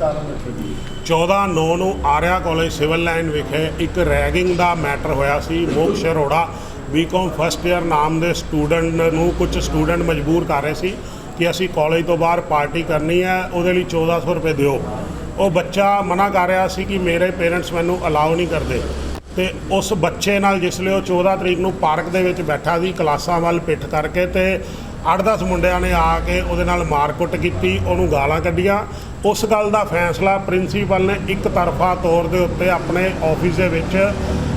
ਕਾਰਨ ਰੱਖੀ 14 9 ਨੂੰ ਆਰਿਆ ਕਾਲਜ ਸਿਵਲ ਲਾਈਨ ਵਿਖੇ ਇੱਕ ਰੈਗਿੰਗ ਦਾ ਮੈਟਰ ਹੋਇਆ ਸੀ। Moksh Arora B Com first year ਨਾਮ ਦੇ ਸਟੂਡੈਂਟ ਨੂੰ ਕੁਝ ਸਟੂਡੈਂਟ ਮਜਬੂਰ ਕਰ ਰਹੇ ਸੀ ਕਿ ਅਸੀਂ ਕਾਲਜ ਤੋਂ ਬਾਹਰ ਪਾਰਟੀ ਕਰਨੀ ਹੈ, ਉਹਦੇ ਲਈ 1400 ਰੁਪਏ ਦਿਓ। ਉਹ ਬੱਚਾ ਮਨਾ ਕਰ ਰਿਹਾ ਸੀ ਕਿ ਮੇਰੇ ਪੇਰੈਂਟਸ ਮੈਨੂੰ ਅਲਾਉ ਨਹੀਂ ਕਰਦੇ। ਤੇ ਉਸ ਬੱਚੇ ਨਾਲ, ਜਿਸ ਲਈ ਉਹ 14 ਤਰੀਕ ਨੂੰ ਪਾਰਕ ਦੇ ਵਿੱਚ ਬੈਠਾ ਸੀ, ਕਲਾਸਾਂ ਵੱਲ ਪਿੱਠ ਕਰਕੇ ਤੇ 8-10 ਮੁੰਡਿਆਂ ਨੇ ਆ ਕੇ ਉਹਦੇ ਨਾਲ ਮਾਰਕੁੱਟ ਕੀਤੀ, ਉਹਨੂੰ ਗਾਲਾਂ ਕੱਢੀਆਂ। ਉਸ ਗੱਲ ਦਾ ਫੈਸਲਾ ਪ੍ਰਿੰਸੀਪਲ ਨੇ ਇੱਕ ਤਰਫਾ ਤੌਰ ਦੇ ਉੱਤੇ ਆਪਣੇ ਆਫਿਸ ਦੇ ਵਿੱਚ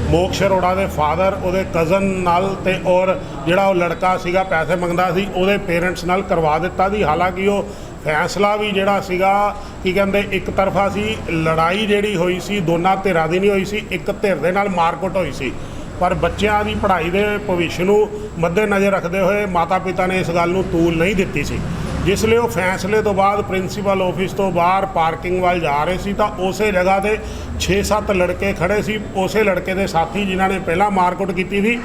ਮੋਕਸ਼ ਅਰੋੜਾ ਦੇ ਫਾਦਰ, ਉਹਦੇ ਕਜ਼ਨ ਨਾਲ ਤੇ ਔਰ ਜਿਹੜਾ ਉਹ ਲੜਕਾ ਸੀਗਾ, ਪੈਸੇ ਮੰਗਦਾ ਸੀ, ਉਹਦੇ ਪੇਰੈਂਟਸ ਨਾਲ ਕਰਵਾ ਦਿੱਤਾ ਸੀ। ਹਾਲਾਂਕਿ ਉਹ ਫੈਸਲਾ ਵੀ ਜਿਹੜਾ ਸੀਗਾ, ਕੀ ਕਹਿੰਦੇ, ਇੱਕ ਤਰਫਾ ਸੀ। ਲੜਾਈ ਜਿਹੜੀ ਹੋਈ ਸੀ, ਦੋਨਾਂ ਧਿਰਾਂ ਦੀ ਨਹੀਂ ਹੋਈ ਸੀ, ਇੱਕ ਧਿਰ ਦੇ ਨਾਲ ਮਾਰਕੁੱਟ ਹੋਈ ਸੀ। ਪਰ ਬੱਚਿਆਂ ਦੀ ਪੜ੍ਹਾਈ ਦੇ ਭਵਿੱਖ ਨੂੰ ਮੱਦੇਨਜ਼ਰ ਰੱਖਦੇ ਹੋਏ ਮਾਤਾ ਪਿਤਾ ਨੇ ਇਸ ਗੱਲ ਨੂੰ ਤੂਲ ਨਹੀਂ ਦਿੱਤੀ ਸੀ। ਜਿਸ ਲਈ ਉਹ ਫੈਸਲੇ ਤੋਂ ਬਾਅਦ ਪ੍ਰਿੰਸੀਪਲ ਆਫਿਸ ਤੋਂ ਬਾਹਰ ਪਾਰਕਿੰਗ ਵੱਲ ਜਾ ਰਹੇ ਸੀ ਤਾਂ ਉਸੇ ਜਗ੍ਹਾ ਤੇ 6-7 ਲੜਕੇ ਖੜੇ ਸੀ। ਉਸੇ ਲੜਕੇ ਦੇ ਸਾਥੀ ਜਿਨ੍ਹਾਂ ਨੇ ਪਹਿਲਾਂ ਮਾਰਕੁੱਟ ਕੀਤੀ ਸੀ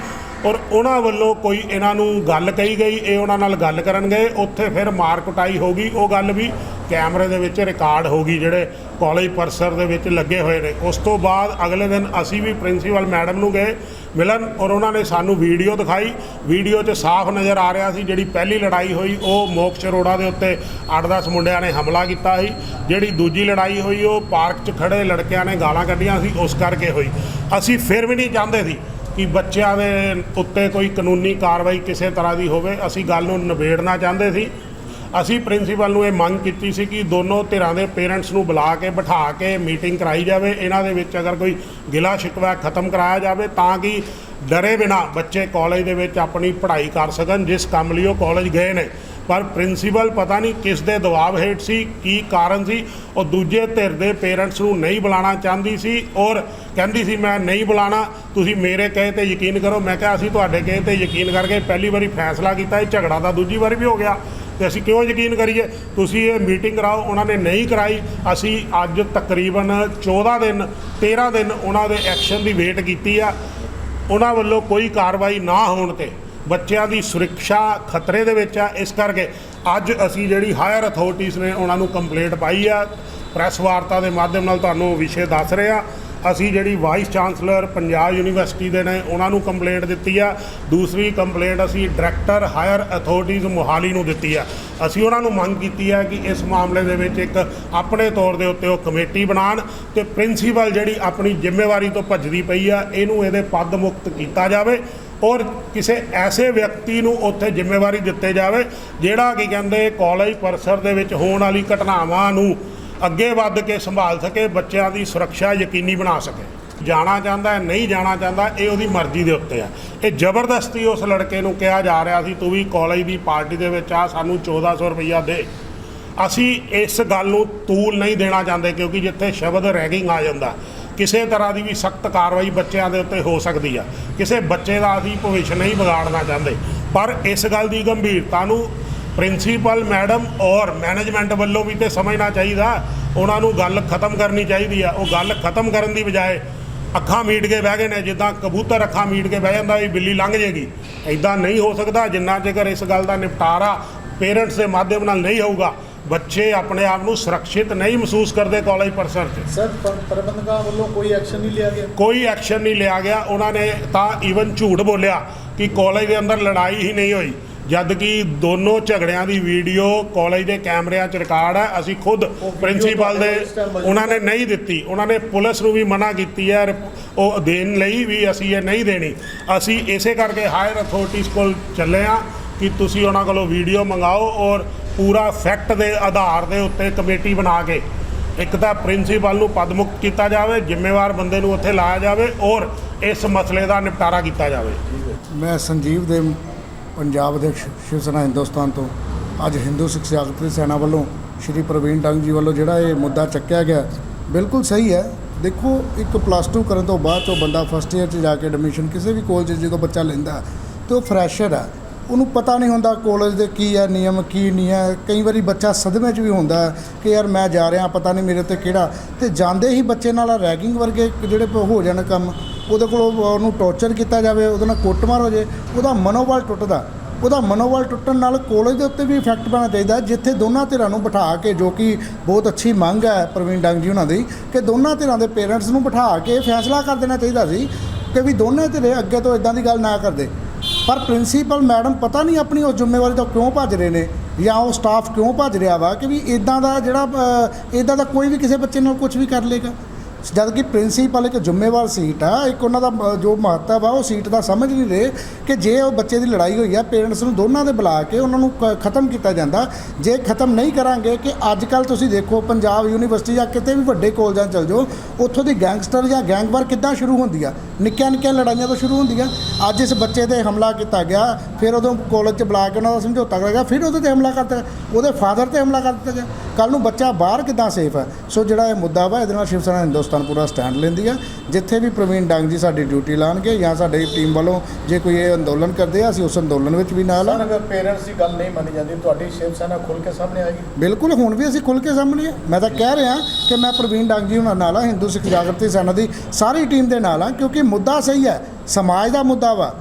ਔਰ ਉਹਨਾਂ ਵੱਲੋਂ ਕੋਈ ਇਹਨਾਂ ਨੂੰ ਗੱਲ ਕਹੀ ਗਈ, ਇਹ ਉਹਨਾਂ ਨਾਲ ਗੱਲ ਕਰਨ ਗਏ ਉੱਥੇ ਫਿਰ ਮਾਰ ਕੁਟਾਈ ਹੋ ਗਈ ਉਹ ਗੱਲ ਵੀ ਕੈਮਰੇ ਦੇ ਵਿੱਚ ਰਿਕਾਰਡ ਹੋ ਗਈ ਜਿਹੜੇ ਕਾਲਜ ਪਰਸਰ ਦੇ ਵਿੱਚ ਲੱਗੇ ਹੋਏ ਨੇ। ਉਸ ਤੋਂ ਬਾਅਦ ਅਗਲੇ ਦਿਨ ਅਸੀਂ ਵੀ ਪ੍ਰਿੰਸੀਪਲ ਮੈਡਮ ਨੂੰ ਗਏ ਮਿਲਣ ਔਰ ਉਹਨਾਂ ਨੇ ਸਾਨੂੰ ਵੀਡੀਓ ਦਿਖਾਈ। ਵੀਡੀਓ 'ਚ ਸਾਫ਼ ਨਜ਼ਰ ਆ ਰਿਹਾ ਸੀ ਜਿਹੜੀ ਪਹਿਲੀ ਲੜਾਈ ਹੋਈ, ਉਹ ਮੋਕਸ਼ ਅਰੋੜਾ ਦੇ ਉੱਤੇ 8-10 ਮੁੰਡਿਆਂ ਨੇ ਹਮਲਾ ਕੀਤਾ ਸੀ। ਜਿਹੜੀ ਦੂਜੀ ਲੜਾਈ ਹੋਈ, ਉਹ ਪਾਰਕ 'ਚ ਖੜੇ ਲੜਕਿਆਂ ਨੇ ਗਾਲਾਂ ਕੱਢੀਆਂ ਸੀ, ਉਸ ਕਰਕੇ ਹੋਈ। ਅਸੀਂ ਫਿਰ ਵੀ ਨਹੀਂ ਚਾਹੁੰਦੇ ਸੀ ਕਿ ਬੱਚਿਆਂ ਦੇ ਉੱਤੇ ਕੋਈ ਕਾਨੂੰਨੀ ਕਾਰਵਾਈ ਕਿਸੇ ਤਰ੍ਹਾਂ ਦੀ ਹੋਵੇ। ਅਸੀਂ ਗੱਲ ਨੂੰ ਨਿਬੇੜਨਾ ਚਾਹੁੰਦੇ ਸੀ। ਅਸੀਂ ਪ੍ਰਿੰਸੀਪਲ ਨੂੰ ਇਹ ਮੰਗ ਕੀਤੀ ਸੀ ਕਿ ਦੋਨੋਂ ਧਿਰਾਂ ਦੇ ਪੇਰੈਂਟਸ ਨੂੰ ਬੁਲਾ ਕੇ, ਬਿਠਾ ਕੇ ਮੀਟਿੰਗ ਕਰਾਈ ਜਾਵੇ। ਇਹਨਾਂ ਦੇ ਵਿੱਚ ਅਗਰ ਕੋਈ ਗਿਲਾ ਸ਼ਿਕਵਾ ਖਤਮ ਕਰਾਇਆ ਜਾਵੇ ਤਾਂ ਕਿ ਡਰੇ ਬਿਨਾ ਬੱਚੇ ਕਾਲਜ ਦੇ ਵਿੱਚ ਆਪਣੀ ਪੜ੍ਹਾਈ ਕਰ ਸਕਣ, ਜਿਸ ਕੰਮ ਲਈ ਉਹ ਕਾਲਜ ਗਏ ਨੇ। ਪਰ ਪ੍ਰਿੰਸੀਪਲ ਪਤਾ ਨਹੀਂ ਕਿਸ ਦੇ ਦਬਾਅ ਹੇਠ ਸੀ, ਕੀ ਕਾਰਨ ਸੀ। ਉਹ ਦੂਜੇ ਧਿਰ ਦੇ ਪੇਰੈਂਟਸ ਨੂੰ ਨਹੀਂ ਬੁਲਾਉਣਾ ਚਾਹੁੰਦੀ ਸੀ ਔਰ ਕਹਿੰਦੀ ਸੀ, ਮੈਂ ਨਹੀਂ ਬੁਲਾਣਾ। ਤੁਸੀਂ ਮੇਰੇ ਕਹੇ ਤੇ ਯਕੀਨ ਕਰੋ। ਮੈਂ ਕਿਹਾ, ਅਸੀਂ ਤੁਹਾਡੇ ਕਹੇ ਤੇ ਯਕੀਨ ਕਰਕੇ ਪਹਿਲੀ ਵਾਰੀ ਫੈਸਲਾ ਕੀਤਾ। ਇਹ ਝਗੜਾ ਤਾਂ ਦੂਜੀ ਵਾਰੀ ਵੀ ਹੋ ਗਿਆ। ਤੇ ਅਸੀਂ ਕਿਉਂ ਯਕੀਨ ਕਰੀਏ? ਤੁਸੀਂ ਇਹ ਮੀਟਿੰਗ ਕਰਾਓ, ਉਹਨਾਂ ਨੇ ਨਹੀਂ ਕਰਾਈ। ਅਸੀਂ ਅੱਜ ਤਕਰੀਬਨ 14 ਦਿਨ 13 ਦਿਨ ਉਹਨਾਂ ਦੇ ਐਕਸ਼ਨ ਦੀ ਵੇਟ ਕੀਤੀ ਆ। ਉਹਨਾਂ ਵੱਲੋਂ ਕੋਈ ਕਾਰਵਾਈ ਨਾ ਹੋਣ ਤੇ ਬੱਚਿਆਂ ਦੀ ਸੁਰੱਖਿਆ ਖਤਰੇ ਦੇ ਵਿੱਚ ਆ। ਇਸ ਕਰਕੇ ਅੱਜ ਅਸੀਂ ਜਿਹੜੀ ਹਾਇਰ ਅਥਾਰਟੀਜ਼ ਨੇ, ਉਹਨਾਂ ਨੂੰ ਕੰਪਲੇਂਟ ਪਾਈ ਆ। ਪ੍ਰੈਸ ਵਾਰਤਾ ਦੇ ਮਾਧਿਅਮ ਨਾਲ ਤੁਹਾਨੂੰ ਵਿਸ਼ੇ ਦੱਸ ਰਹੇ ਆ। ਅਸੀਂ ਜਿਹੜੀ ਵਾਈਸ ਚਾਂਸਲਰ ਪੰਜਾਬ ਯੂਨੀਵਰਸਿਟੀ ਦੇ ਨੇ, ਉਹਨਾਂ ਨੂੰ ਕੰਪਲੇਂਟ ਦਿੱਤੀ ਆ। ਦੂਸਰੀ ਕੰਪਲੇਂਟ ਅਸੀਂ ਡਾਇਰੈਕਟਰ ਹਾਇਰ ਅਥਾਰਟੀਜ਼ ਮੋਹਾਲੀ ਨੂੰ ਦਿੱਤੀ ਆ। ਅਸੀਂ ਉਹਨਾਂ ਨੂੰ ਮੰਗ ਕੀਤੀ ਆ ਕਿ ਇਸ ਮਾਮਲੇ ਦੇ ਵਿੱਚ ਇੱਕ ਆਪਣੇ ਤੌਰ ਦੇ ਉੱਤੇ ਉਹ ਕਮੇਟੀ ਬਣਾਉਣ ਤੇ ਪ੍ਰਿੰਸੀਪਲ ਜਿਹੜੀ ਆਪਣੀ ਜ਼ਿੰਮੇਵਾਰੀ ਤੋਂ ਭੱਜਦੀ ਪਈ ਆ, ਇਹਨੂੰ ਇਹਦੇ ਪਦ ਮੁਕਤ ਕੀਤਾ ਜਾਵੇ ਔਰ ਕਿਸੇ ਐਸੇ ਵਿਅਕਤੀ ਨੂੰ ਉੱਥੇ ਜ਼ਿੰਮੇਵਾਰੀ ਦਿੱਤੇ ਜਾਵੇ, ਜਿਹੜਾ ਕੀ ਕਹਿੰਦੇ ਕਾਲਜ ਪਰਸਰ ਦੇ ਵਿੱਚ ਹੋਣ ਵਾਲੀ ਘਟਨਾਵਾਂ ਨੂੰ ਅੱਗੇ ਵੱਧ ਕੇ ਸੰਭਾਲ ਸਕੇ, ਬੱਚਿਆਂ ਦੀ ਸੁਰੱਖਿਆ ਯਕੀਨੀ ਬਣਾ ਸਕੇ। ਜਾਣਾ ਚਾਹੁੰਦਾ ਹੈ, ਨਹੀਂ ਜਾਣਾ ਚਾਹੁੰਦਾ, ਇਹ ਉਹਦੀ ਮਰਜ਼ੀ ਦੇ ਉੱਤੇ ਆ ਇਹ ਜ਼ਬਰਦਸਤੀ ਉਸ ਲੜਕੇ ਨੂੰ ਕਿਹਾ ਜਾ ਰਿਹਾ ਸੀ, ਤੂੰ ਵੀ ਕਾਲਜ ਦੀ ਪਾਰਟੀ ਦੇ ਵਿੱਚ ਆ, ਸਾਨੂੰ 1400 ਰੁਪਈਆ ਦੇ। ਅਸੀਂ ਇਸ ਗੱਲ ਨੂੰ ਤੂਲ ਨਹੀਂ ਦੇਣਾ ਚਾਹੁੰਦੇ, ਕਿਉਂਕਿ ਜਿੱਥੇ ਸ਼ਬਦ ਰੈਗਿੰਗ ਆ ਜਾਂਦਾ, ਕਿਸੇ ਤਰ੍ਹਾਂ ਦੀ ਵੀ ਸਖਤ ਕਾਰਵਾਈ ਬੱਚਿਆਂ ਦੇ ਉੱਤੇ ਹੋ ਸਕਦੀ ਆ। ਕਿਸੇ ਬੱਚੇ ਦਾ ਅਸੀਂ ਭਵਿੱਖ ਨਹੀਂ ਵਿਗਾੜਨਾ ਚਾਹੁੰਦੇ। ਪਰ ਇਸ ਗੱਲ ਦੀ ਗੰਭੀਰਤਾ ਨੂੰ ਪ੍ਰਿੰਸੀਪਲ ਮੈਡਮ ਔਰ ਮੈਨੇਜਮੈਂਟ ਵੱਲੋਂ ਵੀ ਤੇ ਸਮਝਣਾ ਚਾਹੀਦਾ। ਉਹਨਾਂ ਨੂੰ ਗੱਲ ਖਤਮ ਕਰਨੀ ਚਾਹੀਦੀ ਆ। ਉਹ ਗੱਲ ਖਤਮ ਕਰਨ ਦੀ ਬਜਾਏ ਅੱਖਾਂ ਮੀਟ ਕੇ ਬਹਿ ਗਏ ਨੇ। ਜਿੱਦਾਂ ਕਬੂਤਰ ਅੱਖਾਂ ਮੀਟ ਕੇ ਬਹਿ ਜਾਂਦਾ ਵੀ ਬਿੱਲੀ ਲੰਘ ਜੇਗੀ। ਐਦਾਂ ਨਹੀਂ ਹੋ ਸਕਦਾ। ਜਿੰਨਾ ਚਿਰ ਇਸ ਗੱਲ ਦਾ ਨਿਪਟਾਰਾ ਪੇਰੈਂਟਸ ਦੇ ਮਾਧਿਅਮ ਨਾਲ ਨਹੀਂ ਹੋਊਗਾ ਬੱਚੇ ਆਪਣੇ ਆਪ ਨੂੰ ਸੁਰੱਖਿਅਤ ਨਹੀਂ ਮਹਿਸੂਸ ਕਰਦੇ ਕਾਲਜ ਪਰਸਰ 'ਚ। ਸਰ ਪਰ- ਪ੍ਰਬੰਧਕਾਂ ਵੱਲੋਂ ਕੋਈ ਐਕਸ਼ਨ ਨਹੀਂ ਲਿਆ ਗਿਆ? ਕੋਈ ਐਕਸ਼ਨ ਨਹੀਂ ਲਿਆ ਗਿਆ। ਉਹਨਾਂ ਨੇ ਤਾਂ ਈਵਨ ਝੂਠ ਬੋਲਿਆ ਕਿ ਕਾਲਜ ਦੇ ਅੰਦਰ ਲੜਾਈ ਹੀ ਨਹੀਂ ਹੋਈ। ਜਦ ਕਿ ਦੋਨੋਂ ਝਗੜਿਆਂ ਦੀ ਵੀਡੀਓ ਕਾਲਜ ਦੇ ਕੈਮਰਿਆਂ 'ਚ ਰਿਕਾਰਡ ਹੈ ਅਸੀਂ ਖੁਦ ਪ੍ਰਿੰਸੀਪਲ ਦੇ ਉਹਨਾਂ ਨੇ ਨਹੀਂ ਦਿੱਤੀ। ਉਹਨਾਂ ਨੇ ਪੁਲਿਸ ਨੂੰ ਵੀ ਮਨਾ ਕੀਤੀ ਹੈ ਰਿਪ- ਉਹ ਦੇਣ ਲਈ ਵੀ ਅਸੀਂ ਇਹ ਨਹੀਂ ਦੇਣੀ। ਅਸੀਂ ਇਸੇ ਕਰਕੇ ਹਾਇਰ ਅਥਾਰਟੀਜ਼ ਕੋਲ ਚੱਲੇ ਆ ਕਿ ਤੁਸੀਂ ਉਹਨਾਂ ਕੋਲੋਂ ਵੀਡੀਓ ਮੰਗਾਓ ਔਰ ਪੂਰਾ ਫੈਕਟ ਦੇ ਆਧਾਰ ਦੇ ਉੱਤੇ ਕਮੇਟੀ ਬਣਾ ਕੇ ਇੱਕ ਤਾਂ ਪ੍ਰਿੰਸੀਪਲ ਨੂੰ ਪਦਮੁਕਤ ਕੀਤਾ ਜਾਵੇ ਜ਼ਿੰਮੇਵਾਰ ਬੰਦੇ ਨੂੰ ਉੱਥੇ ਲਾਇਆ ਜਾਵੇ ਔਰ ਇਸ ਮਸਲੇ ਦਾ ਨਿਪਟਾਰਾ ਕੀਤਾ ਜਾਵੇ। ਮੈਂ ਸੰਜੀਵ ਦੇ ਪੰਜਾਬ ਦੇ ਸ਼ਿਵ ਸੈਨਾ ਹਿੰਦੁਸਤਾਨ ਤੋਂ ਅੱਜ ਹਿੰਦੂ ਸਿੱਖ ਜਾਗਰਤੀ ਸੈਨਾ ਵੱਲੋਂ ਸ਼੍ਰੀ ਪ੍ਰਵੀਨ ਡੰਗ ਜੀ ਵੱਲੋਂ ਜਿਹੜਾ ਇਹ ਮੁੱਦਾ ਚੱਕਿਆ ਗਿਆ ਬਿਲਕੁਲ ਸਹੀ ਹੈ। ਦੇਖੋ ਇੱਕ ਪਲੱਸ 2 ਕਰਨ ਤੋਂ ਬਾਅਦ ਤੋਂ ਬੰਦਾ ਫਸਟ ਇਅਰ 'ਚ ਜਾ ਕੇ ਐਡਮਿਸ਼ਨ ਕਿਸੇ ਵੀ ਕਾਲਜ 'ਚ ਜਦੋਂ ਬੱਚਾ ਲੈਂਦਾ ਹੈ, ਤੇ ਉਹ ਫਰੈਸ਼ਰ ਹੈ। ਉਹਨੂੰ ਪਤਾ ਨਹੀਂ ਹੁੰਦਾ ਕਾਲਜ ਦੇ ਕੀ ਹੈ ਨਿਯਮ ਕੀ ਨਹੀਂ ਹੈ। ਕਈ ਵਾਰੀ ਬੱਚਾ ਸਦਮੇ 'ਚ ਵੀ ਹੁੰਦਾ ਕਿ ਯਾਰ ਮੈਂ ਜਾ ਰਿਹਾ ਪਤਾ ਨਹੀਂ ਮੇਰੇ ਤੇ ਕਿਹੜਾ ਤੇ ਜਾਂਦੇ ਹੀ ਬੱਚੇ ਨਾਲ ਰੈਗਿੰਗ ਵਰਗੇ ਜਿਹੜੇ ਹੋ ਜਾਣ ਕੰਮ। ਉਹਦੇ ਕੋਲ ਉਹਨੂੰ ਟੌਰਚਰ ਕੀਤਾ ਜਾਵੇ, ਉਹਦੇ ਨਾਲ ਕੁੱਟਮਾਰ ਹੋ ਜੇ ਉਹਦਾ ਮਨੋਬਲ ਟੁੱਟਦਾ। ਉਹਦਾ ਮਨੋਬਲ ਟੁੱਟਣ ਨਾਲ ਕਾਲਜ ਦੇ ਉੱਤੇ ਵੀ ਇਫੈਕਟ ਪੈਣਾ ਚਾਹੀਦਾ, ਜਿੱਥੇ ਦੋਨਾਂ ਧਿਰਾਂ ਨੂੰ ਬਿਠਾ ਕੇ, ਜੋ ਕਿ ਬਹੁਤ ਅੱਛੀ ਮੰਗ ਹੈ ਪ੍ਰਵੀਨ ਡੰਗ ਜੀ ਉਹਨਾਂ ਦੀ, ਕਿ ਦੋਨਾਂ ਧਿਰਾਂ ਦੇ ਪੇਰੈਂਟਸ ਨੂੰ ਬਿਠਾ ਕੇ ਫੈਸਲਾ ਕਰ ਦੇਣਾ ਚਾਹੀਦਾ ਸੀ ਕਿ ਵੀ ਦੋਨੇ ਧਿਰੇ ਅੱਗੇ ਤੋਂ ਇਦਾਂ ਦੀ ਗੱਲ ਨਾ ਕਰਦੇ। ਪਰ ਪ੍ਰਿੰਸੀਪਲ ਮੈਡਮ ਪਤਾ ਨਹੀਂ ਆਪਣੀ ਉਹ ਜ਼ਿੰਮੇਵਾਰੀ ਤੋਂ ਕਿਉਂ ਭੱਜ ਰਹੇ ਨੇ, ਜਾਂ ਉਹ ਸਟਾਫ ਕਿਉਂ ਭੱਜ ਰਿਹਾ ਵਾ, ਕਿ ਵੀ ਇਦਾਂ ਦਾ ਜਿਹੜਾ ਇਦਾਂ ਦਾ ਕੋਈ ਵੀ ਕਿਸੇ ਬੱਚੇ ਨਾਲ ਕੁਝ ਵੀ ਕਰ ਲੇਗਾ ਜਦ ਕਿ ਪ੍ਰਿੰਸੀਪਲ ਇੱਕ ਜ਼ਿੰਮੇਵਾਰ ਸੀਟ ਆ, ਇੱਕ ਉਹਨਾਂ ਦਾ ਜੋ ਮਹੱਤਵ ਆ, ਉਹ ਸੀਟ ਦਾ ਸਮਝ ਨਹੀਂ ਰਹੇ ਕਿ ਜੇ ਉਹ ਬੱਚੇ ਦੀ ਲੜਾਈ ਹੋਈ ਆ, ਪੇਰੈਂਟਸ ਨੂੰ ਦੋਨਾਂ ਦੇ ਬੁਲਾ ਕੇ ਉਹਨਾਂ ਨੂੰ ਕ- ਖਤਮ ਕੀਤਾ ਜਾਂਦਾ। ਜੇ ਖਤਮ ਨਹੀਂ ਕਰਾਂਗੇ ਕਿ ਅੱਜ ਕੱਲ ਤੁਸੀਂ ਦੇਖੋ ਪੰਜਾਬ ਯੂਨੀਵਰਸਿਟੀ ਜਾਂ ਕਿਤੇ ਵੀ ਵੱਡੇ ਕਾਲਜਾਂ 'ਚ ਚਲ ਜਾਓ, ਉੱਥੋਂ ਦੀ ਗੈਂਗਸਟਰ ਜਾਂ ਗੈਂਗਵਾਰ ਕਿੱਦਾਂ ਸ਼ੁਰੂ ਹੁੰਦੀ ਆ? ਨਿੱਕੀਆਂ ਨਿੱਕੀਆਂ ਲੜਾਈਆਂ ਤੋਂ ਸ਼ੁਰੂ ਹੁੰਦੀਆਂ। ਅੱਜ ਇਸ ਬੱਚੇ ਤੇ ਹਮਲਾ ਕੀਤਾ ਗਿਆ, ਫਿਰ ਉਦੋਂ ਕਾਲਜ 'ਚ ਬੁਲਾ ਕੇ ਉਹਨਾਂ ਦਾ ਸਮਝੌਤਾ ਕਰਿਆ ਗਿਆ, ਫਿਰ ਉਹਦੇ ਤੇ ਹਮਲਾ ਕਰਤਾ ਗਿਆ। ਉਹਦੇ ਫਾਦਰ ਤੇ ਹਮਲਾ ਕਰ ਦਿੱਤਾ ਗਿਆ। ਕੱਲ ਨੂੰ ਬੱਚਾ ਬਾਹਰ ਕਿੱਦਾਂ ਸੇਫ ਹੈ ਸੋ ਜਿਹੜਾ ਇਹ ਮੁੱਦਾ ਵਾ, ਇਹਦੇ ਨਾਲ ਸ਼ਿਵ ਸੈਨਾ ਹਿੰਦੁਸਤਾਨ ਪੂਰਾ ਸਟੈਂਡ ਲੈਂਦੀ ਆ ਜਿੱਥੇ ਵੀ ਪ੍ਰਵੀਨ ਡੰਗ ਜੀ ਸਾਡੀ ਡਿਊਟੀ ਲਾਣਗੇ ਜਾਂ ਸਾਡੀ ਟੀਮ ਵੱਲੋਂ ਜੇ ਕੋਈ ਇਹ ਅੰਦੋਲਨ ਕਰਦੇ ਆ ਅਸੀਂ ਉਸ ਅੰਦੋਲਨ ਵਿੱਚ ਵੀ ਨਾਲ ਆ। ਅਗਰ ਪੇਰੈਂਟਸ ਦੀ ਗੱਲ ਨਹੀਂ ਮੰਨੀ ਜਾਂਦੀ ਤੁਹਾਡੀ ਸ਼ਿਵ ਸੈਨਾ ਖੁੱਲ ਕੇ ਸਾਹਮਣੇ ਆਏਗੀ। ਬਿਲਕੁਲ ਹੁਣ ਵੀ ਅਸੀਂ ਖੁੱਲ ਕੇ ਸਾਹਮਣੇ ਆ। ਮੈਂ ਤਾਂ ਕਹਿ ਰਿਹਾ ਕਿ ਮੈਂ ਪ੍ਰਵੀਨ ਡੰਗ ਜੀ ਉਹਨਾਂ ਨਾਲ ਆ ਹਿੰਦੂ ਸਿੱਖ ਜਾਗਰਤੀ ਸੈਨਾ ਦੀ ਸਾਰੀ ਟੀਮ ਦੇ ਨਾਲ ਆ ਕਿਉਂਕਿ ਮੁੱਦਾ ਸਹੀ ਹੈ ਸਮਾਜ ਦਾ ਮੁੱਦਾ ਵਾ।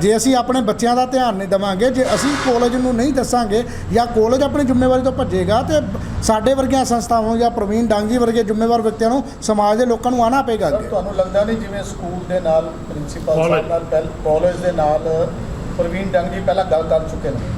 ਜੇ ਅਸੀਂ ਆਪਣੇ ਬੱਚਿਆਂ ਦਾ ਧਿਆਨ ਨਹੀਂ ਦੇਵਾਂਗੇ ਜੇ ਅਸੀਂ ਕਾਲਜ ਨੂੰ ਨਹੀਂ ਦੱਸਾਂਗੇ ਜਾਂ ਕਾਲਜ ਆਪਣੀ ਜ਼ਿੰਮੇਵਾਰੀ ਤੋਂ ਭੱਜੇਗਾ ਤੇ ਸਾਡੇ ਵਰਗੀਆਂ ਸੰਸਥਾਵਾਂ ਜਾਂ ਪ੍ਰਵੀਨ ਡੰਗ ਜੀ ਵਰਗੇ ਜ਼ਿੰਮੇਵਾਰ ਵਿਅਕਤੀਆਂ ਨੂੰ ਸਮਾਜ ਦੇ ਲੋਕਾਂ ਨੂੰ ਆਣਾ ਪਏਗਾ ਸਰ ਤੁਹਾਨੂੰ ਲੱਗਦਾ ਨਹੀਂ ਜਿਵੇਂ ਸਕੂਲ ਦੇ ਨਾਲ ਪ੍ਰਿੰਸੀਪਲ ਸਾਹਿਬ। ਨਾਲ ਪਹਿਲ ਕਾਲਜ ਦੇ ਨਾਲ ਪ੍ਰਵੀਨ ਡੰਗ ਜੀ ਪਹਿਲਾਂ ਗੱਲ ਕਰ ਚੁੱਕੇ ਨੇ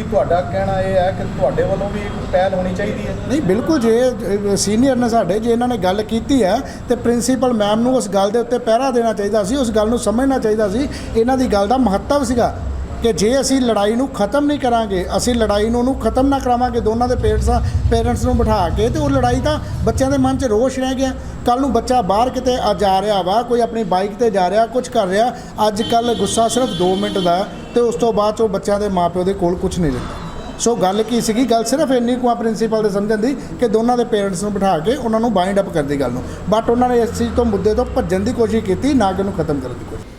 ਕੀ ਤੁਹਾਡਾ ਕਹਿਣਾ ਇਹ ਹੈ ਕਿ ਤੁਹਾਡੇ ਵੱਲੋਂ ਵੀ ਇੱਕ ਪਹਿਲ ਹੋਣੀ ਚਾਹੀਦੀ ਹੈ? ਨਹੀਂ, ਬਿਲਕੁਲ ਜੇ ਸੀਨੀਅਰ ਨੇ ਸਾਡੇ, ਜੇ ਇਹਨਾਂ ਨੇ ਗੱਲ ਕੀਤੀ ਹੈ, ਤੇ ਪ੍ਰਿੰਸੀਪਲ ਮੈਮ ਨੂੰ ਉਸ ਗੱਲ ਦੇ ਉੱਤੇ ਪਹਿਰਾ ਦੇਣਾ ਚਾਹੀਦਾ ਸੀ, ਉਸ ਗੱਲ ਨੂੰ ਸਮਝਣਾ ਚਾਹੀਦਾ ਸੀ, ਇਹਨਾਂ ਦੀ ਗੱਲ ਦਾ ਮਹੱਤਵ ਸੀਗਾ। ਕਿ ਜੇ ਅਸੀਂ ਲੜਾਈ ਨੂੰ ਖਤਮ ਨਹੀਂ ਕਰਾਂਗੇ, ਅਸੀਂ ਲੜਾਈ ਨੂੰ ਉਹਨੂੰ ਖਤਮ ਨਾ ਕਰਾਵਾਂਗੇ, ਦੋਨਾਂ ਦੇ ਪੇਰੈਂਟਸ ਪੇਰੈਂਟਸ ਨੂੰ ਬਿਠਾ ਕੇ ਤੇ ਉਹ ਲੜਾਈ ਤਾਂ ਬੱਚਿਆਂ ਦੇ ਮਨ 'ਚ ਰੋਸ਼ ਰਹਿ ਗਿਆ। ਕੱਲ ਨੂੰ ਬੱਚਾ ਬਾਹਰ ਕਿਤੇ ਆ ਜਾ ਰਿਹਾ ਵਾ, ਕੋਈ ਆਪਣੀ ਬਾਈਕ ਤੇ ਜਾ ਰਿਹਾ ਕੁਝ ਕਰ ਰਿਹਾ ਅੱਜ ਕੱਲ ਗੁੱਸਾ ਸਿਰਫ 2 ਮਿੰਟ ਦਾ ਹੈ ਤੇ ਉਸ ਤੋਂ ਬਾਅਦ 'ਚ ਉਹ ਬੱਚਿਆਂ ਦੇ ਮਾਪਿਓ ਦੇ ਕੋਲ ਕੁਝ ਨਹੀਂ ਰਹਿੰਦਾ। ਸੋ ਗੱਲ ਕੀ ਸੀਗੀ? ਗੱਲ ਸਿਰਫ ਇੰਨੀ ਕੁ ਆ ਪ੍ਰਿੰਸੀਪਲ ਦੇ ਸਮਝਣ ਦੀ ਕਿ ਦੋਨਾਂ ਦੇ ਪੇਰੈਂਟਸ ਨੂੰ ਬਿਠਾ ਕੇ ਉਹਨਾਂ ਨੂੰ ਬਾਈਂਡ ਅਪ ਕਰਦੀ ਗੱਲ ਨੂੰ। ਬਟ ਉਹਨਾਂ ਨੇ ਇਸ ਚੀਜ਼ ਤੋਂ ਮੁੱਦੇ ਤੋਂ ਭੱਜਣ ਦੀ ਕੋਸ਼ਿਸ਼ ਕੀਤੀ, ਨਾ ਕਿ ਉਹਨੂੰ ਖਤਮ ਕਰਨ ਦੀ ਕੋਸ਼ਿਸ਼।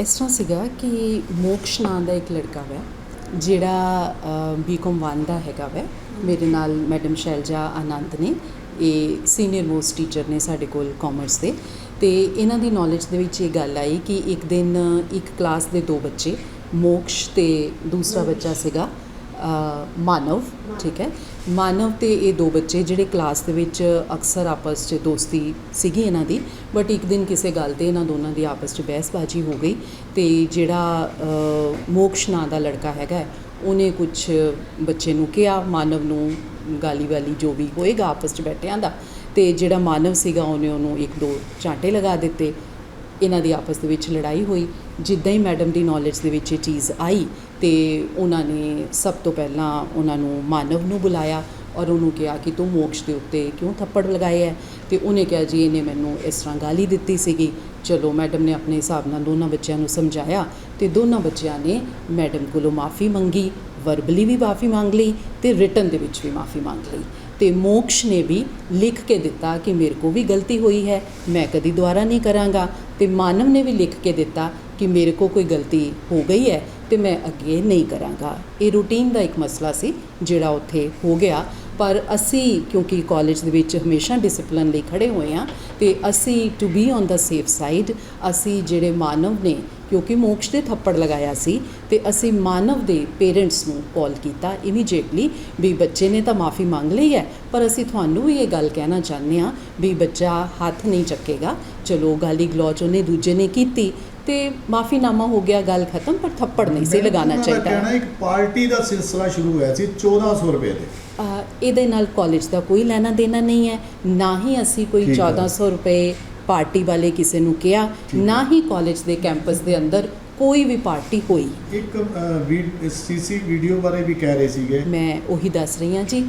ਇਸ ਤਰ੍ਹਾਂ ਸੀਗਾ ਕਿ ਮੋਕਸ਼ ਨਾਂ ਦਾ ਇੱਕ ਲੜਕਾ ਵੈ, ਜਿਹੜਾ ਬੀਕਾਮ 1 ਦਾ ਹੈਗਾ ਵੈ। ਮੇਰੇ ਨਾਲ ਮੈਡਮ ਸ਼ੈਲਜਾ ਆਨੰਦ ਨੇ, ਇਹ ਸੀਨੀਅਰ ਮੋਸਟ ਟੀਚਰ ਨੇ ਸਾਡੇ ਕੋਲ ਕਾਮਰਸ ਦੇ। ਤੇ ਇਹਨਾਂ ਦੀ ਨੌਲੇਜ ਦੇ ਵਿੱਚ ਇਹ ਗੱਲ ਆਈ ਕਿ ਇੱਕ ਦਿਨ ਇੱਕ ਕਲਾਸ ਦੇ ਦੋ ਬੱਚੇ, ਮੋਕਸ਼ ਤੇ ਦੂਸਰਾ ਬੱਚਾ ਸੀਗਾ। ਮਾਨਵ, ਠੀਕ ਹੈ? ਮਾਨਵ ਅਤੇ ਇਹ ਦੋ ਬੱਚੇ ਜਿਹੜੇ ਕਲਾਸ ਦੇ ਵਿੱਚ ਅਕਸਰ ਆਪਸ 'ਚ ਦੋਸਤੀ ਸੀਗੀ ਇਹਨਾਂ ਦੀ ਬਟ ਇੱਕ ਦਿਨ ਕਿਸੇ ਗੱਲ ਤੇ ਇਹਨਾਂ ਦੋਨਾਂ ਦੀ ਆਪਸ 'ਚ ਬਹਿਸਬਾਜ਼ੀ ਹੋ ਗਈ ਅਤੇ ਜਿਹੜਾ ਮੋਕਸ਼ ਨਾਂ ਦਾ ਲੜਕਾ ਹੈਗਾ ਉਹਨੇ ਕੁਝ ਬੱਚੇ ਨੂੰ ਕਿਹਾ, ਮਾਨਵ ਨੂੰ ਗਾਲੀ ਵਾਲੀ ਜੋ ਵੀ ਹੋਏਗਾ ਆਪਸ 'ਚ ਬੈਠਿਆਂ ਦਾ ਤੇ ਜਿਹੜਾ ਮਾਨਵ ਸੀਗਾ ਉਹਨੇ ਉਹਨੂੰ ਇੱਕ ਦੋ ਝਾਂਟੇ ਲਗਾ ਦਿੱਤੇ, ਇਹਨਾਂ ਦੀ ਆਪਸ ਦੇ ਵਿੱਚ ਲੜਾਈ ਹੋਈ ਜਿੱਦਾਂ ਹੀ ਮੈਡਮ ਦੀ ਨੌਲੇਜ ਦੇ ਵਿੱਚ ਇਹ ਚੀਜ਼ ਆਈ ਤੇ ਉਹਨਾਂ ਨੇ ਸਭ ਤੋਂ ਪਹਿਲਾਂ ਉਹਨਾਂ ਨੂੰ ਮਾਨਵ ਨੂੰ ਬੁਲਾਇਆ ਔਰ ਉਹਨੂੰ ਕਿਹਾ ਕਿ ਤੂੰ ਮੋਕਸ਼ ਦੇ ਉੱਤੇ ਕਿਉਂ ਥੱਪੜ ਲਗਾਏ ਹੈ ਤੇ ਉਹਨੇ ਕਿਹਾ ਜੀ, ਇਹਨੇ ਮੈਨੂੰ ਇਸ ਤਰ੍ਹਾਂ ਗਾਲੀ ਦਿੱਤੀ ਸੀਗੀ। ਚਲੋ, ਮੈਡਮ ਨੇ ਆਪਣੇ ਹਿਸਾਬ ਨਾਲ ਦੋਨਾਂ ਬੱਚਿਆਂ ਨੂੰ ਸਮਝਾਇਆ ਤੇ ਦੋਨਾਂ ਬੱਚਿਆਂ ਨੇ ਮੈਡਮ ਕੋਲੋਂ ਮਾਫੀ ਮੰਗੀ ਵਰਬਲੀ ਵੀ ਮਾਫੀ ਮੰਗ ਲਈ ਤੇ ਰਿਟਨ ਦੇ ਵਿੱਚ ਵੀ ਮਾਫੀ ਮੰਗ ਲਈ। ਤੇ ਮੋਕਸ਼ ਨੇ ਵੀ ਲਿਖ ਕੇ ਦਿੱਤਾ ਕਿ ਮੇਰੇ ਕੋ ਵੀ ਗਲਤੀ ਹੋਈ ਹੈ, ਮੈਂ ਕਦੀ ਦੁਬਾਰਾ ਨਹੀਂ ਕਰਾਂਗਾ। ਤੇ ਮਾਨਵ ਨੇ ਵੀ ਲਿਖ ਕੇ ਦਿੱਤਾ ਕਿ ਮੇਰੇ ਕੋ ਕੋਈ ਗਲਤੀ ਹੋ ਗਈ ਹੈ ਤੇ ਮੈਂ ਅੱਗੇ ਨਹੀਂ ਕਰਾਂਗਾ। ਇਹ ਰੂਟੀਨ ਦਾ ਇੱਕ ਮਸਲਾ ਸੀ ਜਿਹੜਾ ਉੱਥੇ ਹੋ ਗਿਆ। ਪਰ ਅਸੀਂ, ਕਿਉਂਕਿ ਕਾਲਜ ਦੇ ਵਿੱਚ ਹਮੇਸ਼ਾ ਡਿਸਪਲਿਨ ਲਈ ਖੜੇ ਹੋਏ ਆ ਤੇ ਅਸੀਂ to be on the safe side ਅਸੀਂ ਜਿਹੜੇ ਮਾਨਵ ਨੇ, ਕਿਉਂਕਿ ਮੋਕਸ਼ ਦੇ ਥੱਪੜ ਲਗਾਇਆ ਸੀ, ਤੇ ਅਸੀਂ ਮਾਨਵ ਦੇ ਪੇਰੈਂਟਸ ਨੂੰ ਕਾਲ ਕੀਤਾ ਇਮੀਡੀਏਟਲੀ ਵੀ ਬੱਚੇ ਨੇ ਤਾਂ ਮਾਫੀ ਮੰਗ ਲਈ ਹੈ, ਪਰ ਅਸੀਂ ਤੁਹਾਨੂੰ ਵੀ ਇਹ ਗੱਲ ਕਹਿਣਾ ਚਾਹੁੰਦੇ ਆ ਵੀ ਬੱਚਾ ਹੱਥ ਨਹੀਂ ਚੱਕੇਗਾ। ਚਲੋ ਗਾਲੀ ਗਲੋਚ ਉਹਨੇ ਦੂਜੇ ਨੇ ਕੀਤੀ ਤੇ ਮਾਫੀਨਾਮਾ ਹੋ ਗਿਆ ਗੱਲ ਖਤਮ ਪਰ ਥੱਪੜ ਨਹੀਂ ਸੀ ਲਗਾਉਣਾ ਚਾਹੀਦਾ। ਕਹਿਣਾ ਇੱਕ ਪਾਰਟੀ ਦਾ ਸਿਲਸਿਲਾ ਸ਼ੁਰੂ ਹੋਇਆ ਸੀ 1400 ਰੁਪਏ ਦੇ। ਇਹਦੇ ਨਾਲ ਕਾਲਜ ਦਾ ਕੋਈ ਲੈਣਾ ਦੇਣਾ ਨਹੀਂ ਹੈ। ਨਾ ਹੀ ਅਸੀਂ ਕੋਈ ਠੀਕ ਹੈ। 1400 ਰੁਪਏ ਪਾਰਟੀ ਵਾਲੇ ਕਿਸੇ ਨੂੰ ਕਿਹਾ ਨਾ ਹੀ ਕਾਲਜ ਦੇ ਕੈਂਪਸ ਦੇ ਅੰਦਰ ਕੋਈ ਵੀ ਪਾਰਟੀ ਹੋਈ। ਇੱਕ ਸੀਸੀ ਵੀਡੀਓ ਬਾਰੇ ਵੀ ਕਹਿ ਰਹੇ ਸੀਗੇ। ਮੈਂ ਉਹੀ ਦੱਸ ਰਹੀ ਹਾਂ ਜੀ।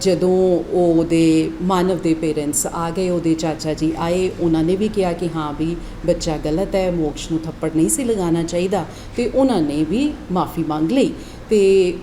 ਜਦੋਂ ਉਹ ਉਹਦੇ ਮਾਨਵ ਦੇ ਪੇਰੈਂਟਸ ਆ ਗਏ ਉਹਦੇ ਚਾਚਾ ਜੀ ਆਏ ਉਹਨਾਂ ਨੇ ਵੀ ਕਿਹਾ ਕਿ ਹਾਂ ਵੀ ਬੱਚਾ ਗਲਤ ਹੈ ਮੋਕਸ਼ ਨੂੰ ਥੱਪੜ ਨਹੀਂ ਸੀ ਲਗਾਉਣਾ ਚਾਹੀਦਾ ਤੇ ਉਹਨਾਂ ਨੇ ਵੀ ਮਾਫੀ ਮੰਗ ਲਈ ਤੇ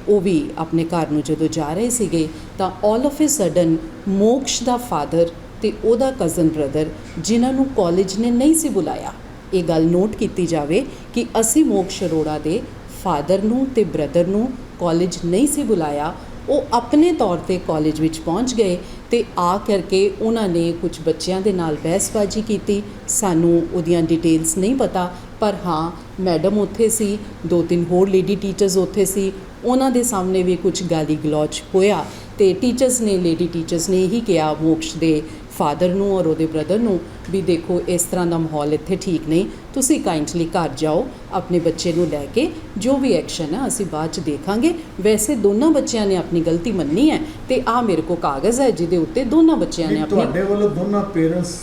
ਉਹ ਵੀ ਆਪਣੇ ਘਰ ਨੂੰ ਜਦੋਂ ਜਾ ਰਹੇ ਸੀਗੇ ਤਾਂ all of a sudden Moksh the father ਤੇ ਉਹਦਾ ਕਜ਼ਨ ਬ੍ਰਦਰ ਜਿਨ੍ਹਾਂ ਨੂੰ ਕਾਲਜ ਨੇ ਨਹੀਂ ਸੀ ਬੁਲਾਇਆ ਇਹ ਗੱਲ ਨੋਟ ਕੀਤੀ ਜਾਵੇ ਕਿ ਅਸੀਂ ਮੋਕਸ਼ ਅਰੋੜਾ ਦੇ ਫਾਦਰ ਨੂੰ ਤੇ ਬ੍ਰਦਰ ਨੂੰ ਕਾਲਜ ਨਹੀਂ ਸੀ ਬੁਲਾਇਆ, ਉਹ ਆਪਣੇ ਤੌਰ ਤੇ ਕਾਲਜ ਵਿੱਚ ਪਹੁੰਚ ਗਏ ਤੇ ਆ ਕਰਕੇ ਉਹਨਾਂ ਨੇ ਕੁਝ ਬੱਚਿਆਂ ਦੇ ਨਾਲ ਬਹਿਸਬਾਜ਼ੀ ਕੀਤੀ। ਸਾਨੂੰ ਉਹਦੀਆਂ ਡਿਟੇਲਸ ਨਹੀਂ ਪਤਾ, ਪਰ ਹਾਂ ਮੈਡਮ ਉੱਥੇ ਸੀ, ਦੋ ਤਿੰਨ ਹੋਰ ਲੇਡੀ ਟੀਚਰਸ ਉੱਥੇ ਸੀ, ਉਹਨਾਂ ਦੇ ਸਾਹਮਣੇ ਵੀ ਕੁਝ ਗਾਲੀ ਗਲੋਚ ਹੋਇਆ। ਤੇ ਟੀਚਰਸ ਨੇ ਲੇਡੀ ਟੀਚਰਸ ਨੇ ਇਹੀ ਕਿਹਾ ਮੋਕਸ਼ ਦੇ ਫਾਦਰ ਨੂੰ ਔਰ ਉਹਦੇ ਬ੍ਰਦਰ ਨੂੰ ਵੀ ਦੇਖੋ ਇਸ ਤਰ੍ਹਾਂ ਦਾ ਮਾਹੌਲ ਇੱਥੇ ਠੀਕ ਨਹੀਂ। ਤੁਸੀਂ ਕਾਈਂਡਲੀ ਘਰ ਜਾਓ ਆਪਣੇ ਬੱਚੇ ਨੂੰ ਲੈ ਕੇ ਜੋ ਵੀ ਐਕਸ਼ਨ ਹੈ ਅਸੀਂ ਬਾਅਦ ਚ ਦੇਖਾਂਗੇ। ਵੈਸੇ ਦੋਨਾਂ ਬੱਚਿਆਂ ਨੇ ਆਪਣੀ ਗਲਤੀ ਮੰਨੀ ਹੈ ਤੇ ਆ ਮੇਰੇ ਕੋਲ ਕਾਗਜ਼ ਹੈ ਜਿਹਦੇ ਉੱਤੇ ਦੋਨਾਂ ਬੱਚਿਆਂ ਨੇ ਆਪਣੀ ਤੁਹਾਡੇ ਵੱਲੋਂ ਦੋਨਾਂ ਪੇਰੈਂਟਸ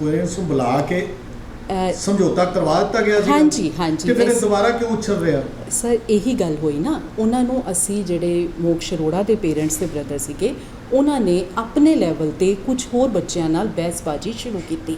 ਪੇਰੈਂਟਸ ਨੂੰ ਬੁਲਾ ਕੇ ਸਮਝੌਤਾ ਕਰਵਾ ਦਿੱਤਾ ਗਿਆ ਸੀ ਹਾਂਜੀ, ਹਾਂਜੀ, ਤੇ ਫਿਰ ਇਹ ਦੁਬਾਰਾ ਕਿਉਂ ਉਛਲ ਰਿਹਾ? ਸਰ ਇਹੀ ਗੱਲ ਹੋਈ ਨਾ। ਉਹਨਾਂ ਨੂੰ ਅਸੀਂ ਜਿਹੜੇ ਮੋਕਸ਼ ਅਰੋੜਾ ਦੇ ਪੇਰੈਂਟਸ ਤੇ ਬ੍ਰਦਰ ਸੀਗੇ ਉਹਨਾਂ ਨੇ ਆਪਣੇ ਲੈਵਲ ਤੇ ਕੁਝ ਹੋਰ ਬੱਚਿਆਂ ਨਾਲ ਬਹਿਸਬਾਜ਼ੀ ਸ਼ੁਰੂ ਕੀਤੀ।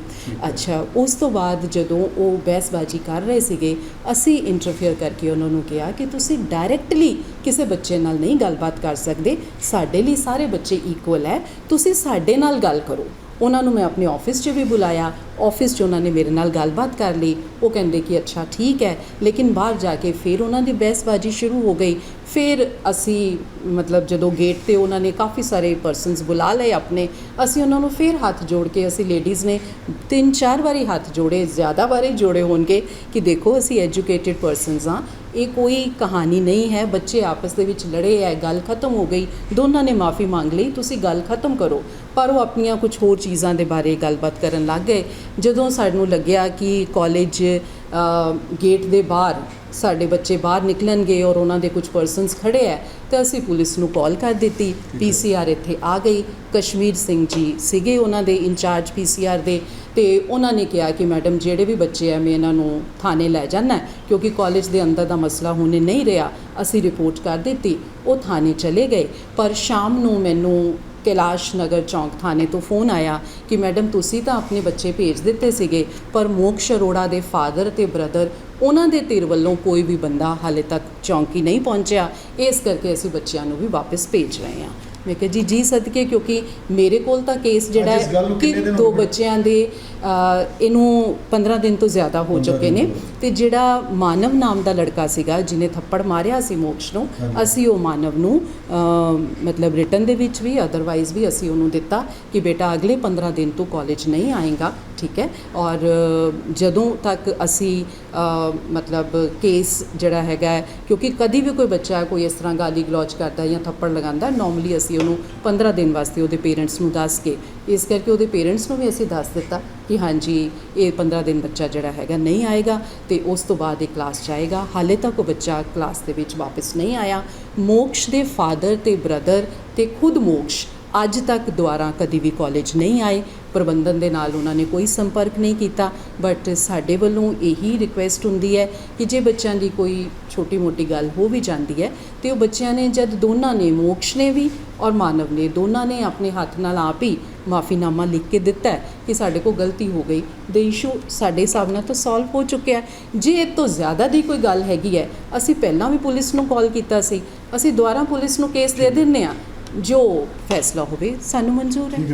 ਅੱਛਾ ਉਸ ਤੋਂ ਬਾਅਦ ਜਦੋਂ ਉਹ ਬਹਿਸਬਾਜ਼ੀ ਕਰ ਰਹੇ ਸੀਗੇ ਅਸੀਂ ਇੰਟਰਫੇਅਰ ਕਰਕੇ ਉਹਨਾਂ ਨੂੰ ਕਿਹਾ ਕਿ ਤੁਸੀਂ ਡਾਇਰੈਕਟਲੀ ਕਿਸੇ ਬੱਚੇ ਨਾਲ ਨਹੀਂ ਗੱਲਬਾਤ ਕਰ ਸਕਦੇ। ਸਾਡੇ ਲਈ ਸਾਰੇ ਬੱਚੇ ਇਕੁਅਲ ਹੈ। ਤੁਸੀਂ ਸਾਡੇ ਨਾਲ ਗੱਲ ਕਰੋ। ਉਹਨਾਂ ਨੂੰ ਮੈਂ ਆਪਣੇ ਆਫਿਸ 'ਚ ਵੀ ਬੁਲਾਇਆ। ਆਫਿਸ 'ਚ ਉਹਨਾਂ ਨੇ ਮੇਰੇ ਨਾਲ ਗੱਲਬਾਤ ਕਰ ਲਈ। ਉਹ ਕਹਿੰਦੇ ਕਿ ਅੱਛਾ, ਠੀਕ ਹੈ। ਲੇਕਿਨ ਬਾਹਰ ਜਾ ਕੇ ਫਿਰ ਉਹਨਾਂ ਦੀ ਬਹਿਸਬਾਜ਼ੀ ਸ਼ੁਰੂ ਹੋ ਗਈ। ਫਿਰ ਅਸੀਂ ਮਤਲਬ ਜਦੋਂ ਗੇਟ ਤੇ ਉਹਨਾਂ ਨੇ ਕਾਫੀ ਸਾਰੇ ਪਰਸਨਸ ਬੁਲਾ ਲਏ ਆਪਣੇ, ਅਸੀਂ ਉਹਨਾਂ ਨੂੰ ਫਿਰ ਹੱਥ ਜੋੜ ਕੇ, ਅਸੀਂ ਲੇਡੀਜ਼ ਨੇ ਤਿੰਨ ਚਾਰ ਵਾਰੀ ਹੱਥ ਜੋੜੇ, ਜ਼ਿਆਦਾ ਵਾਰੀ ਜੋੜੇ ਹੋਣਗੇ ਕਿ ਦੇਖੋ ਅਸੀਂ ਐਜੂਕੇਟਿਡ ਪਰਸਨਸ ਹਾਂ। ਇਹ ਕੋਈ ਕਹਾਣੀ ਨਹੀਂ ਹੈ, ਬੱਚੇ ਆਪਸ ਦੇ ਵਿੱਚ ਲੜੇ ਹੈ ਗੱਲ ਖਤਮ ਹੋ ਗਈ। ਦੋਨਾਂ ਨੇ ਮਾਫੀ ਮੰਗ ਲਈ, ਤੁਸੀਂ ਗੱਲ ਖਤਮ ਕਰੋ। ਪਰ ਉਹ ਆਪਣੀਆਂ ਕੁਝ ਹੋਰ ਚੀਜ਼ਾਂ ਦੇ ਬਾਰੇ ਗੱਲਬਾਤ ਕਰਨ ਲੱਗ ਗਏ। ਜਦੋਂ ਸਾਨੂੰ ਲੱਗਿਆ ਕਿ ਕਾਲਜ ਗੇਟ ਦੇ ਬਾਹਰ ਸਾਡੇ ਬੱਚੇ ਬਾਹਰ ਨਿਕਲਣਗੇ ਔਰ ਉਹਨਾਂ ਦੇ ਕੁਝ ਪਰਸਨਸ ਖੜੇ ਹੈ ਤਾਂ ਅਸੀਂ ਪੁਲਿਸ ਨੂੰ ਕਾਲ ਕਰ ਦਿੱਤੀ। ਪੀਸੀਆਰ ਇੱਥੇ ਆ ਗਈ। ਕਸ਼ਮੀਰ ਸਿੰਘ ਜੀ ਸੀਗੇ ਉਹਨਾਂ ਦੇ ਇੰਚਾਰਜ ਪੀਸੀਆਰ ਦੇ ਤੇ ਉਹਨਾਂ ਨੇ ਕਿਹਾ ਕਿ ਮੈਡਮ ਜਿਹੜੇ ਵੀ ਬੱਚੇ ਆ ਮੈਂ ਇਹਨਾਂ ਨੂੰ ਥਾਣੇ ਲੈ ਜਾਣਾ ਕਿਉਂਕਿ ਕਾਲਜ ਦੇ ਅੰਦਰ ਦਾ ਮਸਲਾ ਹੁਣੇ ਨਹੀਂ ਰਿਹਾ ਅਸੀਂ ਰਿਪੋਰਟ ਕਰ ਦਿੱਤੀ ਉਹ ਥਾਣੇ ਚਲੇ ਗਏ। ਪਰ ਸ਼ਾਮ ਨੂੰ ਮੈਨੂੰ ਕੈਲਾਸ਼ ਨਗਰ ਚੌਂਕ ਥਾਣੇ ਤੋਂ ਫੋਨ ਆਇਆ ਕਿ ਮੈਡਮ ਤੁਸੀਂ ਤਾਂ ਆਪਣੇ ਬੱਚੇ ਭੇਜ ਦਿੱਤੇ ਸੀਗੇ, ਪਰ ਮੋਕਸ਼ ਅਰੋੜਾ ਦੇ ਫਾਦਰ ਤੇ ਬ੍ਰਦਰ ਉਹਨਾਂ ਦੇ ਧਿਰ ਵੱਲੋਂ ਕੋਈ ਵੀ ਬੰਦਾ ਹਾਲੇ ਤੱਕ ਚੌਂਕੀ ਨਹੀਂ ਪਹੁੰਚਿਆ। ਇਸ ਕਰਕੇ ਅਸੀਂ ਬੱਚਿਆਂ ਨੂੰ ਵੀ ਵਾਪਸ ਭੇਜ ਰਹੇ ਹਾਂ। ਮੈਂ ਕਿਹਾ ਜੀ ਜੀ ਸਦਕੇ ਕਿਉਂਕਿ ਮੇਰੇ ਕੋਲ ਤਾਂ ਕੇਸ ਜਿਹੜਾ ਹੈ ਕਿ ਦੋ? ਬੱਚਿਆਂ ਦੇ ਇਹਨੂੰ 15 ਦਿਨ ਤੋਂ ਜ਼ਿਆਦਾ ਹੋ 15 ਚੁੱਕੇ ਨੇ। ਤੇ ਜਿਹੜਾ ਮਾਨਵ ਨਾਮ ਦਾ ਲੜਕਾ ਸੀਗਾ ਜਿਹਨੇ ਥੱਪੜ ਮਾਰਿਆ ਸੀ ਮੋਕਸ਼ ਨੂੰ। ਅਸੀਂ ਉਹ ਮਾਨਵ ਨੂੰ ਮਤਲਬ ਰਿਟਨ ਦੇ ਵਿੱਚ ਵੀ ਅਦਰਵਾਈਜ਼ ਵੀ ਅਸੀਂ ਉਹਨੂੰ ਦਿੱਤਾ ਕਿ ਬੇਟਾ ਅਗਲੇ 15 ਦਿਨ ਤੋਂ ਕਾਲਜ ਨਹੀਂ ਆਏਗਾ ਠੀਕ ਹੈ। ਔਰ ਜਦੋਂ ਤੱਕ ਅਸੀਂ ਮਤਲਬ ਕੇਸ ਜਿਹੜਾ ਹੈਗਾ ਕਿਉਂਕਿ ਕਦੀ ਵੀ ਕੋਈ ਬੱਚਾ ਕੋਈ ਇਸ ਤਰ੍ਹਾਂ ਗਾਲੀ ਗਲੋਚ ਕਰਦਾ ਜਾਂ ਥੱਪੜ ਲਗਾਉਂਦਾ ਨਾਰਮਲੀ ਅਸੀਂ ਉਹਨੂੰ 15 ਦਿਨ ਵਾਸਤੇ ਉਹਦੇ ਪੇਰੈਂਟਸ ਨੂੰ ਦੱਸ ਕੇ, ਇਸ ਕਰਕੇ ਉਹਦੇ ਪੇਰੈਂਟਸ ਨੂੰ ਵੀ ਅਸੀਂ ਦੱਸ ਦਿੱਤਾ ਕਿ ਹਾਂਜੀ, ਇਹ 15 ਦਿਨ ਬੱਚਾ ਜਿਹੜਾ ਹੈਗਾ ਨਹੀਂ ਆਏਗਾ ਤੇ ਉਸ ਤੋਂ ਬਾਅਦ ਇਹ ਕਲਾਸ 'ਚ ਹਾਲੇ ਤੱਕ ਉਹ ਬੱਚਾ ਕਲਾਸ ਦੇ ਵਿੱਚ ਵਾਪਸ ਨਹੀਂ ਆਇਆ। ਮੋਕਸ਼ ਦੇ ਫਾਦਰ ਤੇ ਬ੍ਰਦਰ ਤੇ ਖੁਦ ਮੋਕਸ਼ ਅੱਜ ਤੱਕ ਦੁਆਰਾ ਕਦੀ ਵੀ ਕਾਲਜ ਨਹੀਂ ਆਏ। ਪ੍ਰਬੰਧਨ ਦੇ ਨਾਲ ਉਹਨਾਂ ਨੇ ਕੋਈ ਸੰਪਰਕ ਨਹੀਂ ਕੀਤਾ। ਬਟ ਸਾਡੇ ਵੱਲੋਂ ਇਹੀ ਰਿਕੁਐਸਟ ਹੁੰਦੀ ਹੈ ਕਿ ਜੇ ਬੱਚਿਆਂ ਦੀ ਕੋਈ ਛੋਟੀ ਮੋਟੀ ਗੱਲ ਹੋ ਵੀ ਜਾਂਦੀ ਹੈ, ਤੇ ਉਹ ਬੱਚਿਆਂ ਨੇ ਜਦ ਦੋਨਾਂ ਨੇ ਮੋਕਸ਼ ਨੇ ਵੀ ਔਰ ਮਾਨਵ ਨੇ, ਦੋਨਾਂ ਨੇ ਆਪਣੇ ਹੱਥ ਨਾਲ ਆਪ ਹੀ ਮਾਫੀਨਾਮਾ ਲਿਖ ਕੇ ਦਿੱਤਾ ਹੈ ਕਿ ਸਾਡੇ ਕੋਲ ਗਲਤੀ ਹੋ ਗਈ। ਦੇ ਇਸ਼ੂ ਸਾਡੇ ਹਿਸਾਬ ਨਾਲ ਤਾਂ ਸੋਲਵ ਹੋ ਚੁੱਕਿਆ ਜੇ ਇਹ ਤੋਂ ਜ਼ਿਆਦਾ ਦੀ ਕੋਈ ਗੱਲ ਹੈਗੀ ਹੈ, ਅਸੀਂ ਪਹਿਲਾਂ ਵੀ ਪੁਲਿਸ ਨੂੰ ਕਾਲ ਕੀਤਾ ਸੀ। ਅਸੀਂ ਦੁਬਾਰਾ ਪੁਲਿਸ ਨੂੰ ਕੇਸ ਦੇ ਦਿੰਨੇ ਆ ਜੋ ਫੈਸਲਾ ਹੋਵੇ ਸਾਨੂੰ ਮਨਜ਼ੂਰ ਹੈ।